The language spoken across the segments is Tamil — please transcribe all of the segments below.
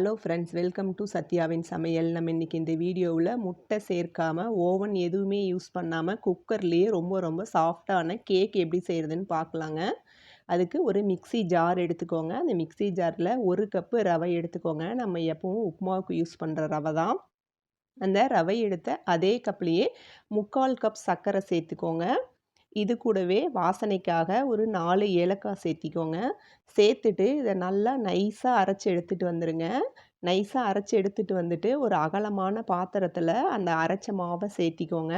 ஹலோ ஃப்ரெண்ட்ஸ் வெல்கம் டு சத்யாவின் சமையல் நம்ம இன்றைக்கி இந்த வீடியோவில் முட்டை சேர்க்காமல் ஓவன் எதுவுமே யூஸ் பண்ணாமல் குக்கர்லேயே ரொம்ப ரொம்ப சாஃப்டான கேக் எப்படி செய்கிறதுன்னு பார்க்கலாங்க. அதுக்கு ஒரு மிக்சி ஜார் எடுத்துக்கோங்க. அந்த மிக்சி ஜாரில் ஒரு கப்பு ரவை எடுத்துக்கோங்க. நம்ம எப்பவும் உப்புமாவுக்கு யூஸ் பண்ணுற ரவை தான். அந்த ரவை எடுத்த அதே கப்லேயே முக்கால் கப் சர்க்கரை சேர்த்துக்கோங்க. இது கூடவே வாசனைக்காக ஒரு நாலு ஏலக்காய் சேர்த்திக்கோங்க. சேர்த்துட்டு இதை நல்லா நைஸாக அரைச்சி எடுத்துகிட்டு வந்துடுங்க நைஸாக அரைச்சி எடுத்துகிட்டு வந்துட்டு ஒரு அகலமான பாத்திரத்தில் அந்த அரைச்ச மாவை சேர்த்திக்கோங்க.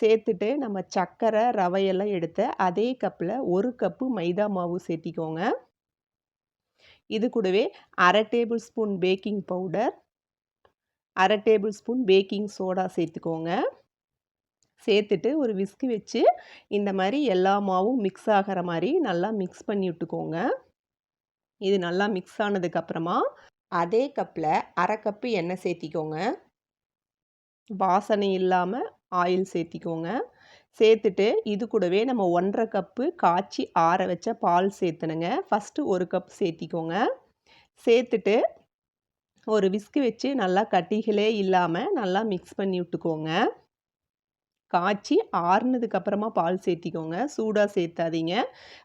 சேர்த்துட்டு நம்ம சர்க்கரை ரவையெல்லாம் எடுத்து அதே கப்பில் ஒரு கப்பு மைதா மாவு சேர்த்திக்கோங்க. இது கூடவே அரை டேபிள் ஸ்பூன் பேக்கிங் பவுடர் அரை டேபிள் ஸ்பூன் பேக்கிங் சோடா சேர்த்துக்கோங்க. சேர்த்துட்டு ஒரு விஸ்கு வச்சு இந்த மாதிரி எல்லா மாவும் மிக்ஸ் ஆகிற மாதிரி நல்லா மிக்ஸ் பண்ணி விட்டுக்கோங்க. இது நல்லா மிக்ஸ் ஆனதுக்கப்புறமா அதே கப்பில் அரை கப்பு எண்ணெய் சேர்த்திக்கோங்க. வாசனை இல்லாமல் ஆயில் சேர்த்திக்கோங்க. சேர்த்துட்டு இது கூடவே நம்ம ஒன்றரை கப்பு காய்ச்சி ஆற வச்ச பால் சேர்த்துனுங்க ஃபஸ்ட்டு ஒரு கப் சேர்த்திக்கோங்க. சேர்த்துட்டு ஒரு விஸ்கு வச்சு நல்லா கட்டிகளே இல்லாமல் நல்லா மிக்ஸ் பண்ணி விட்டுக்கோங்க. காய்ச்சி ஆறுனதுக்கப்புறமா பால் சேர்த்திக்கோங்க. சூடாக சேர்த்தாதீங்க.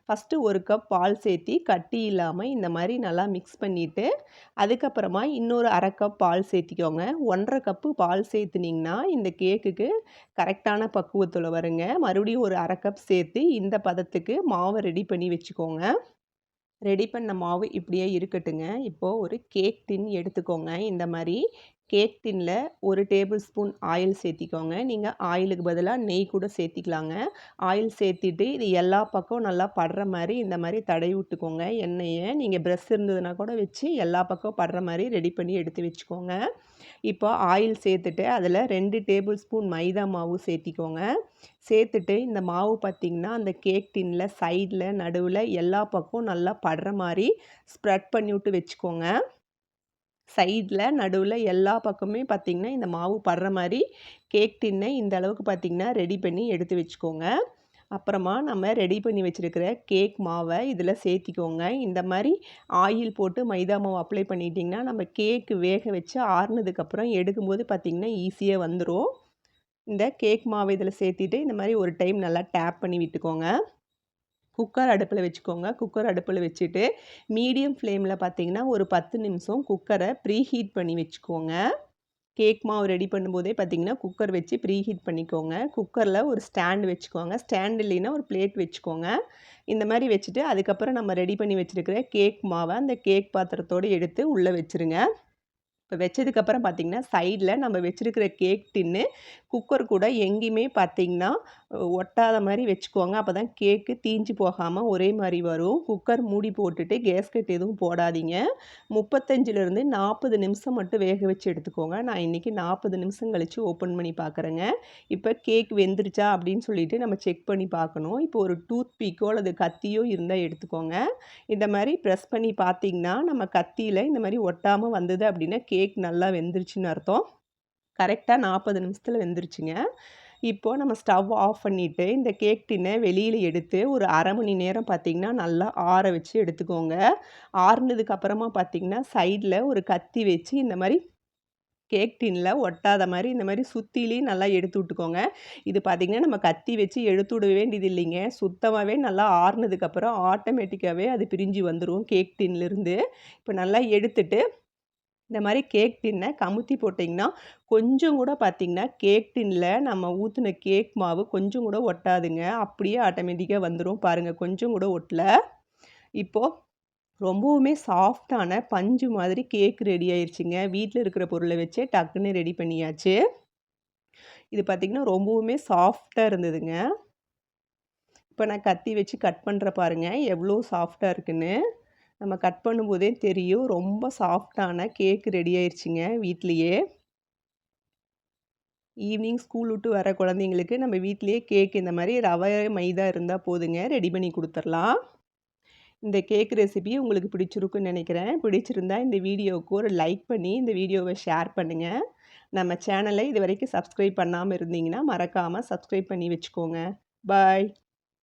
ஃபஸ்ட்டு ஒரு கப் பால் சேர்த்தி கட்டி இல்லாமல் இந்த மாதிரி நல்லா மிக்ஸ் பண்ணிவிட்டு அதுக்கப்புறமா இன்னொரு அரை கப் பால் சேர்த்திக்கோங்க. ஒன்றரை கப்பு பால் சேர்த்துனிங்கன்னா இந்த கேக்குக்கு கரெக்டான பக்குவத்தில் வருங்க. மறுபடியும் ஒரு அரை கப் சேர்த்து இந்த பதத்துக்கு மாவை ரெடி பண்ணி வச்சுக்கோங்க. ரெடி பண்ண மாவு இப்படியே இருக்கட்டுங்க. இப்போது ஒரு கேக் டின் எடுத்துக்கோங்க. இந்த மாதிரி கேக் டின்னில் ஒரு டேபிள் ஸ்பூன் ஆயில் சேர்த்திக்கோங்க. நீங்கள் ஆயிலுக்கு பதிலாக நெய் கூட சேர்த்திக்கலாங்க. ஆயில் சேர்த்திட்டு இது எல்லா பக்கம் நல்லா படுற மாதிரி இந்த மாதிரி தடவி விட்டுக்கோங்க. எண்ணெயை நீங்கள் ப்ரெஷ் இருந்ததுன்னா கூட வச்சு எல்லா பக்கம் படுற மாதிரி ரெடி பண்ணி எடுத்து வச்சுக்கோங்க. இப்போ ஆயில் சேர்த்துட்டு அதில் ரெண்டு டேபிள் ஸ்பூன் மைதா மாவு சேர்த்திக்கோங்க. சேர்த்துட்டு இந்த மாவு பார்த்திங்கன்னா அந்த கேக் டின்னில் சைடில் நடுவில் எல்லா பக்கம் நல்லா படுற மாதிரி ஸ்ப்ரெட் பண்ணிவிட்டு வச்சுக்கோங்க. சைடில் நடுவில் எல்லா பக்கமே பார்த்திங்கன்னா இந்த மாவு படுற மாதிரி கேக் டின்னை இந்த அளவுக்கு பார்த்திங்கன்னா ரெடி பண்ணி எடுத்து வச்சுக்கோங்க. அப்புறமா நம்ம ரெடி பண்ணி வச்சுருக்கிற கேக் மாவை இதில் சேர்த்திக்கோங்க. இந்த மாதிரி ஆயில் போட்டு மைதா மாவு அப்ளை பண்ணிட்டிங்கன்னா நம்ம கேக்கு வேக வச்சு ஆறுனதுக்கப்புறம் எடுக்கும்போது பார்த்திங்கன்னா ஈஸியாக வந்துடும் இந்த கேக் மாவு இதில் சேர்த்திட்டு இந்த மாதிரி ஒரு டைம் நல்லா டேப் பண்ணி விட்டுக்கோங்க. குக்கர் அடுப்பில் வச்சுக்கோங்க. குக்கர் அடுப்பில் வச்சுட்டு மீடியம் ஃப்ளேமில் பார்த்தீங்கன்னா ஒரு பத்து நிமிஷம் குக்கரை ப்ரீ ஹீட் பண்ணி வச்சுக்கோங்க. கேக் மாவு ரெடி பண்ணும்போதே பார்த்தீங்கன்னா குக்கர் வச்சு ப்ரீ ஹீட் பண்ணிக்கோங்க. குக்கரில் ஒரு ஸ்டாண்ட் வச்சுக்கோங்க. ஸ்டாண்ட் இல்லைன்னா ஒரு பிளேட் வச்சுக்கோங்க. இந்த மாதிரி வச்சுட்டு அதுக்கப்புறம் நம்ம ரெடி பண்ணி வச்சுருக்கிற கேக் மாவை அந்த கேக் பாத்திரத்தோடு எடுத்து உள்ளே வச்சுருங்க. இப்போ வச்சதுக்கப்புறம் பார்த்திங்கன்னா சைடில் நம்ம வச்சுருக்கிற கேக் டின்னு குக்கர் கூட எங்கேயுமே பார்த்திங்கன்னா ஒட்டாத மாதிரி வச்சுக்கோங்க அப்போ தான் கேக்கு தீஞ்சு போகாமல் ஒரே மாதிரி வரும். குக்கர் மூடி போட்டுட்டு கேஸ்கட் எதுவும் போடாதீங்க. முப்பத்தஞ்சிலேருந்து நாற்பது நிமிஷம் மட்டும் வேக வச்சு எடுத்துக்கோங்க. நான் இன்றைக்கி நாற்பது நிமிஷம் கழித்து ஓப்பன் பண்ணி பார்க்குறேங்க இப்போ கேக் வெந்துருச்சா அப்படின்னு சொல்லிட்டு நம்ம செக் பண்ணி பார்க்கணும். இப்போ ஒரு டூத் பீக்கோ அல்லது கத்தியோ இருந்தால் எடுத்துக்கோங்க. இந்த மாதிரி ப்ரெஸ் பண்ணி பார்த்திங்கன்னா நம்ம கத்தியில் இந்த மாதிரி ஒட்டாமல் வந்தது அப்படின்னா கேக் நல்லா வெந்துருச்சுன்னு அர்த்தம். கரெக்டாக நாற்பது நிமிஷத்தில் வெந்துருச்சுங்க. இப்போது நம்ம ஸ்டவ் ஆஃப் பண்ணிவிட்டு இந்த கேக் டின்னை வெளியில் எடுத்து ஒரு அரை மணி நேரம் பார்த்திங்கன்னா நல்லா ஆற வச்சு எடுத்துக்கோங்க. ஆறுனதுக்கப்புறமா பார்த்திங்கன்னா சைடில் ஒரு கத்தி வச்சு இந்த மாதிரி கேக் டின்னில் ஒட்டாத மாதிரி இந்த மாதிரி சுற்றிலையும் நல்லா எடுத்து விட்டுக்கோங்க. இது பார்த்திங்கன்னா நம்ம கத்தி வச்சு எடுத்து விட வேண்டியது இல்லைங்க. சுத்தமாகவே நல்லா ஆறுனதுக்கப்புறம் ஆட்டோமேட்டிக்காகவே அது பிரிஞ்சு வந்துடும் கேக் டின்லேருந்து இப்போ நல்லா எடுத்துட்டு இந்த மாதிரி கேக் டின்னை கமுத்தி போட்டிங்கன்னா கொஞ்சம் கூட பார்த்திங்கன்னா கேக் டின்னில் நம்ம ஊற்றின கேக் மாவு கொஞ்சம் கூட ஒட்டாதுங்க. அப்படியே ஆட்டோமேட்டிக்காக வந்துடும் பாருங்கள் கொஞ்சம் கூட ஒட்டலை. இப்போது ரொம்பவுமே சாஃப்டான பஞ்சு மாதிரி கேக் ரெடி ஆயிடுச்சுங்க வீட்டில் இருக்கிற பொருளை வச்சே டக்குன்னு ரெடி பண்ணியாச்சு. இது பார்த்திங்கன்னா ரொம்பவுமே சாஃப்டாக இருந்ததுங்க. இப்போ நான் கத்தி வச்சு கட் பண்ணுற பாருங்கள் எவ்வளோ சாஃப்டாக இருக்குன்னு. நம்ம கட் பண்ணும்போதே தெரியும். ரொம்ப சாஃப்டான கேக் ரெடி ஆயிடுச்சுங்க வீட்லேயே. ஈவினிங் ஸ்கூல் விட்டு வர குழந்தைங்களுக்கு நம்ம வீட்லேயே கேக் இந்த மாதிரி ரவை மைதா இருந்தால் போதுங்க. ரெடி பண்ணி கொடுத்துர்லாம். இந்த கேக் ரெசிபி உங்களுக்கு பிடிச்சிருக்குன்னு நினைக்கிறேன். பிடிச்சிருந்தா இந்த வீடியோவுக்கு ஒரு லைக் பண்ணி இந்த வீடியோவை ஷேர் பண்ணுங்கள் நம்ம சேனலை இது வரைக்கும் சப்ஸ்கிரைப் பண்ணாமல் இருந்தீங்கன்னா மறக்காமல் சப்ஸ்கிரைப் பண்ணி வச்சுக்கோங்க. பாய்.